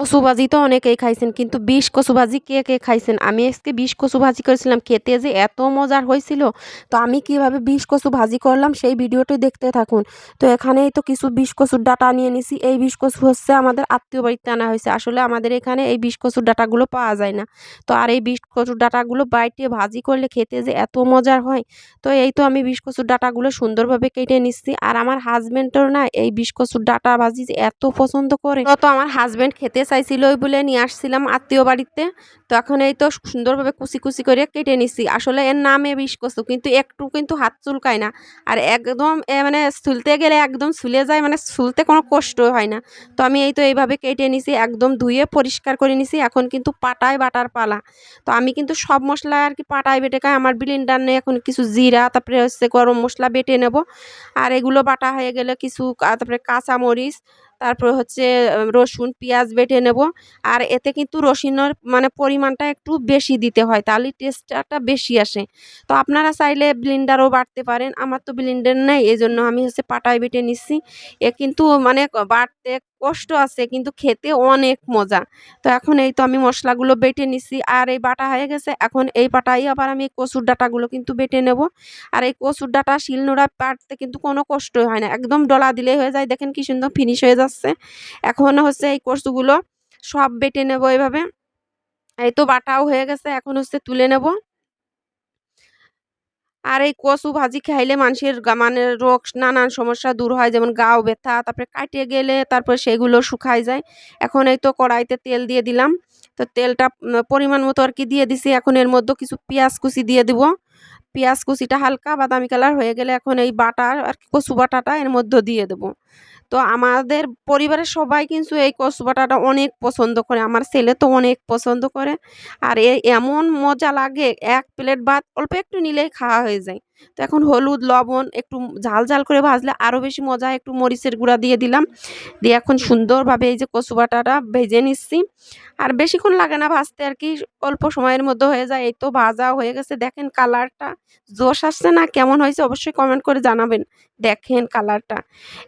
কচু ভাজি তো অনেকেই খাইছেন, কিন্তু বিষ কচু ভাজি কে কে খাইছেন? আমি আজকে বিষ কচু ভাজি করেছিলাম, খেতে যে এত মজার হয়েছিল। তো আমি কীভাবে বিষ কচু ভাজি করলাম সেই ভিডিওটি দেখতে থাকুন। তো এখানেই তো কিছু বিষ কচুর ডাটা নিয়ে নিছি। এই বিষ কচু হচ্ছে আমাদের আত্মীয় বাড়িতে আনা হয়েছে। আসলে আমাদের এখানে এই বিষ কচুর ডাটাগুলো পাওয়া যায় না। তো আর এই বিষ কচুর ডাটাগুলো বাইটে ভাজি করলে খেতে যে এত মজার হয়। তো এই তো আমি বিষ কচুর ডাটাগুলো সুন্দরভাবে কেটে নিচ্ছি। আর আমার হাজব্যান্ডও না এই বিষ কচুর ডাটা ভাজি যে এত পছন্দ করে। তো আমার হাজব্যান্ড খেতে চাইছিল ওই বলে নিয়ে আসছিলাম আত্মীয় বাড়িতে। তো এখন এই তো সুন্দরভাবে কুচি কুচি করে কেটে নিছি। আসলে এর নামে বিষ কচু কিন্তু একটু কিন্তু হাত চুলকায় না। আর একদম মানে ছুলতে গেলে একদম ছুলে যায় মানে ছুলতে কোনো কষ্ট হয় না। তো আমি এই তো এইভাবে কেটে নিছি, একদম ধুয়ে পরিষ্কার করে নিছি। এখন কিন্তু পাটায় বাটার পালা। তো আমি কিন্তু সব মশলা আর কি পাটায় বেটে খাই, আমার বিলিন্ডার নেই, এখন কিছু জিরা, তারপরে হচ্ছে গরম মশলা বেটে নেব। আর এগুলো বাটা হয়ে গেলে কিছু তারপরে কাঁচামরিচ তারপরে হচ্ছে রসুন, পেঁয়াজ বেটে নেব। আর এতে কিন্তু রসুনের মানে পরিমাণটা একটু বেশি দিতে হয়, তাহলে টেস্টটা বেশি আসে। তো আপনারা চাইলে ব্লিন্ডারও বাড়তে পারেন, আমার তো ব্লিন্ডার নেই এই জন্য আমি হচ্ছে পাটায় বেটে নিচ্ছি। এ কিন্তু মানে বাটতে কষ্ট আছে, কিন্তু খেতে অনেক মজা। তো এখন এই তো আমি মশলাগুলো বেটে নিছি, আর এই বাটা হয়ে গেছে, এখন এই পাটাই আবার আমি কচুর ডাঁটাগুলো কিন্তু বেটে নেব। আর এই কচুর ডাঁটা শিলনোড়া পাটতে কিন্তু কোনো কষ্ট হয় না, একদম ডলা দিলেই হয়ে যায়, দেখেন কি সুন্দর ফিনিশ হয়ে যাচ্ছে। এখন হচ্ছে এই কচুগুলো সব বেটে নেব এভাবে এই তো বাটাও হয়ে গেছে, এখন হচ্ছে তুলে নেব। আর এই কচু ভাজি খাইলে মানুষের মানে রোগ নানান সমস্যা দূর হয়, যেমন গাও ব্যথা, তারপরে কাটিয়ে গেলে তারপর সেগুলো শুকায় যায়। এখন এই তো কড়াইতে তেল দিয়ে দিলাম। তো তেলটা পরিমাণ মতো আর কি দিয়ে দিছি। এখন এর মধ্যে কিছু পেঁয়াজ কুচি দিয়ে দিব। পেঁয়াজ কুচিটা হালকা বাদামি কালার হয়ে গেলে এখন এই বাটা আর কি কচু বাটাটা এর মধ্যে দিয়ে দেবো। তো আমাদের পরিবারের সবাই কিন্তু এই কচু বাটাটা অনেক পছন্দ করে। আমার ছেলে তো অনেক পছন্দ করে। আর এমন মজা লাগে, এক প্লেট ভাত অল্প একটু নিলেই খাওয়া হয়ে যায়। তো এখন হলুদ, লবণ একটু ঝাল ঝাল করে ভাজলে আরও বেশি মজা। একটু মরিচের গুঁড়া দিয়ে দিলাম। দিয়ে এখন সুন্দরভাবে এই যে কচু বাটাটা ভেজে নিচ্ছি। আর বেশিক্ষণ লাগে না ভাজতে আর কি, অল্প সময়ের মধ্যে হয়ে যায়। এই তো ভাজা হয়ে গেছে। দেখেন কালারটা জোশ আসছে না, কেমন হয়েছে অবশ্যই কমেন্ট করে জানাবেন। দেখেন কালারটা।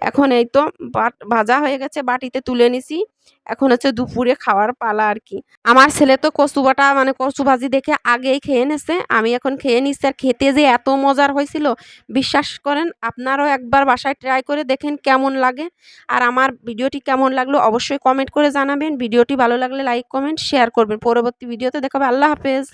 এখন এই তো বাট, ভাজা হয়ে গেছে, বাটিতে তুলে নিছি। এখন হচ্ছে দুপুরে খাওয়ার পালা আর কি। আমার ছেলে তো কচু বাটা মানে কচু ভাজি দেখে আগেই খেয়ে নেছে। আমি এখন খেয়ে নিচ্ছি আর খেতে যে এত মজার হয়েছিল, বিশ্বাস করেন, আপনারাও একবার বাসায় ট্রাই করে দেখেন কেমন লাগে। আর আমার ভিডিওটি কেমন লাগল অবশ্যই কমেন্ট করে জানাবেন। ভিডিওটি ভালো লাগলে লাইক কমেন্ট শেয়ার করবেন। পরবর্তী ভিডিওতে দেখাবে। আল্লাহ হাফেজ।